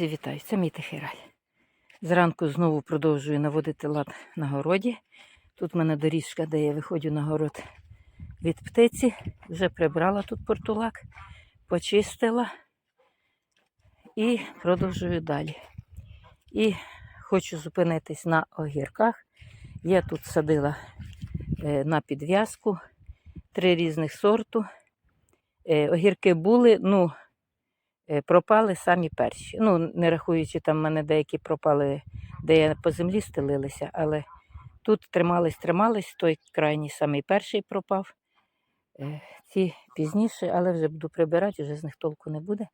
Вітаю, це мій тихий рай. Зранку знову продовжую наводити лад на городі. Тут в мене доріжка, де я виходжу на город від птиці. Вже прибрала тут портулак, почистила і продовжую далі. І хочу зупинитись на огірках. Я тут садила е, на підв'язку три різних сорту. Е, Огірки були, ну, пропали самі перші. Ну, не рахуючи, там в мене деякі пропали, де я по землі стелилися, але тут тримались, тримались, той крайній самий перший пропав. Е, Ці пізніше, але вже буду прибирати, вже з них толку не буде.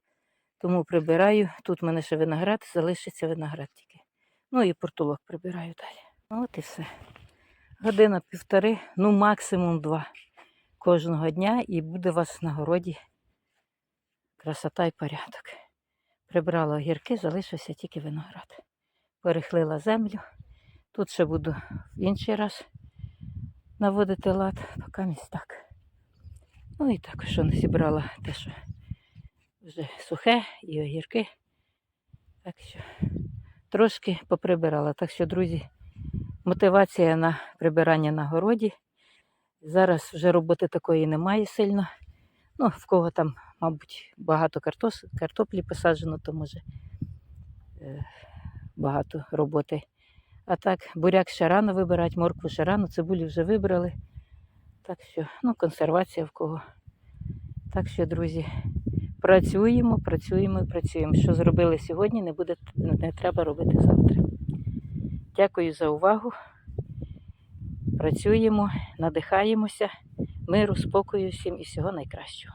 Тому прибираю. Тут в мене ще виноград, залишиться виноград тільки. Ну і портулок прибираю далі. От і все. Година півтори, ну максимум два кожного дня, і буде у вас на городі красота і порядок. Прибрала огірки, залишився тільки виноград. Перехлила землю. Тут ще буду в інший раз наводити лад, поки місць так. Ну і також що не зібрала те, що вже сухе і огірки. Так що трошки поприбирала. Так що, друзі, мотивація на прибирання на городі. Зараз вже роботи такої немає сильно. Ну, в кого там, мабуть, багато картос, картоплі посаджено, то може е, багато роботи. А так, буряк ще рано вибирати, моркву ще рано, цибулі вже вибрали. Так що, ну, консервація в кого. Так що, друзі, працюємо, працюємо і працюємо. Що зробили сьогодні, не, буде, не треба робити завтра. Дякую за увагу. Працюємо, надихаємося, миру, спокою всім і всього найкращого.